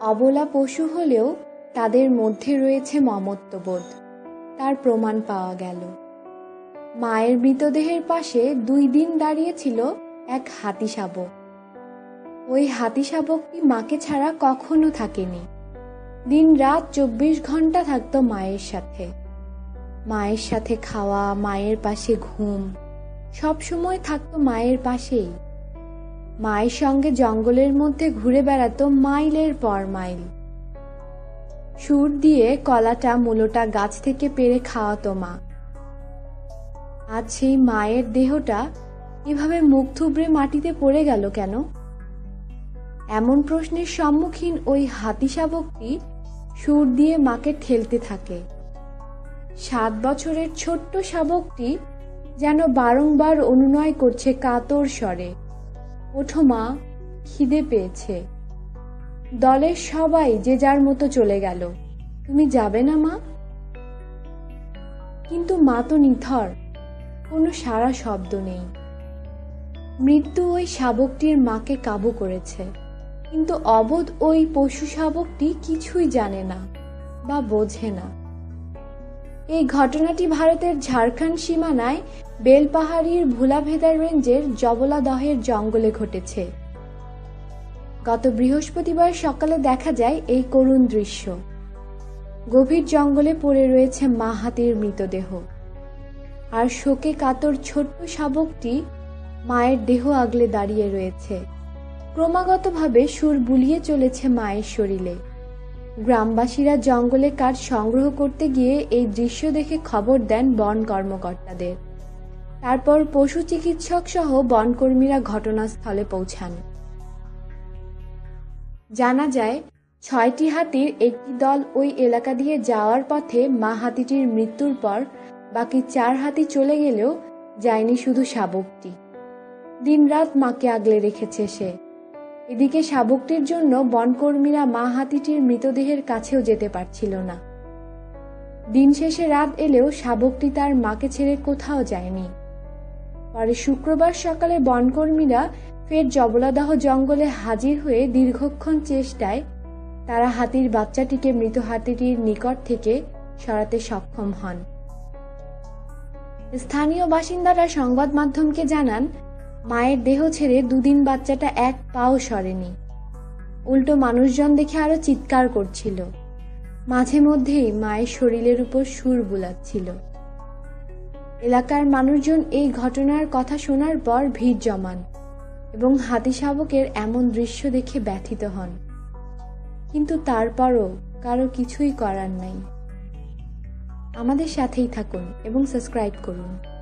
অবলা পশু হলেও তাদের মধ্যে রয়েছে মমত্ববোধ। তার প্রমাণ পাওয়া গেল। মায়ের মৃতদেহের পাশে দুই দিন দাঁড়িয়েছিল এক হাতি শাবক ওই হাতি শাবকটি মাকে ছাড়া কখনো থাকেনি। দিন রাত চব্বিশ ঘণ্টা থাকতো মায়ের সাথে। মায়ের সাথে খাওয়া, মায়ের পাশে ঘুম সব সময় থাকতো মায়ের পাশেই। মায়ের সঙ্গে জঙ্গলের মধ্যে ঘুরে বেড়াতো মাইলের পর মাইল। সুর দিয়ে কলাটা, মূলটা গাছ থেকে পেরে খাওয়াতো মা। আজ সেই মায়ের দেহটা এভাবে মুখ থুবড়ে মাটিতে পড়ে গেল কেন? এমন প্রশ্নের সম্মুখীন ওই হাতি শাবকটি সুর দিয়ে মাকে ঠেলতে থাকে। সাত বছরের ছোট্ট শাবকটি যেন বারংবার অনুনয় করছে কাতর স্বরে। ওঠো মা খিদে পেয়েছে। দলের সবাই যে যার মতো চলে গেল। তুমি যাবে না, মা? কিন্তু মা তো নিথর, কোনো সারা শব্দ নেই। মৃত্যু ওই শাবকটির মাকে কাবু করেছে, কিন্তু অবোধ ওই পশু শাবকটি কিছুই জানে না বা বোঝে না। এই ঘটনাটি ভারতের ঝাড়খণ্ড সীমানায় বেলপাহাড়ির ভোলাভেদার রেঞ্জের জবলাদহের জঙ্গলে ঘটেছে। গত বৃহস্পতিবার সকালে দেখা যায় এই করুণ দৃশ্য। গভীর জঙ্গলে পড়ে রয়েছে মা হাতির মৃতদেহ। আর শোকে কাতর ছোট্ট শাবকটি মায়ের দেহ আগলে দাঁড়িয়ে রয়েছে। ক্রমাগতভাবে সুর বুলিয়ে চলেছে মায়ের শরীরে। গ্রামবাসীরা জঙ্গলে কাঠ সংগ্রহ করতে গিয়ে এই দৃশ্য দেখে খবর দেন বন কর্মকর্তাদের। তারপর পশু চিকিৎসক সহ বনকর্মীরা ঘটনাস্থলে পৌঁছান। জানা যায়, ছয়টি হাতির একটি দল ওই এলাকা দিয়ে যাওয়ার পথে মা হাতিটির মৃত্যুর পর বাকি চার হাতি চলে গেলেও যায়নি শুধু শাবকটি। দিনরাত মাকে আগলে রেখেছে সে। এদিকে শাবকটির জন্য বনকর্মীরা মা হাতিটির মৃতদেহের কাছেও যেতে পারছিল না। দিন শেষে রাত এলেও শাবকটি তার মাকে ছেড়ে কোথাও যায়নি। পরে শুক্রবার সকালে বনকর্মীরা ফের জবলাদাহ জঙ্গলে হাজির হয়ে দীর্ঘক্ষণ চেষ্টায় তারা হাতির বাচ্চাটিকে মৃত হাতিটির নিকট থেকে সরাতে সক্ষম হন। স্থানীয় বাসিন্দারা সংবাদ মাধ্যমকে জানান মায়ের দেহ ছেড়ে দুদিন বাচ্চাটা এক পাও সরেনি। উল্টো মানুষজন দেখে আরও চিৎকার করছিল। মাঝে মধ্যেই মায়ের শরীরের উপর সুর বুলাচ্ছিল। এলাকার মানুষজন এই ঘটনার কথা শোনার পর ভিড় জমান এবং হাতি শাবকের এমন দৃশ্য দেখে ব্যথিত হন। কিন্তু তারপরও কারও কিছুই করার নাই। আমাদের সাথেই থাকুন এবং সাবস্ক্রাইব করুন।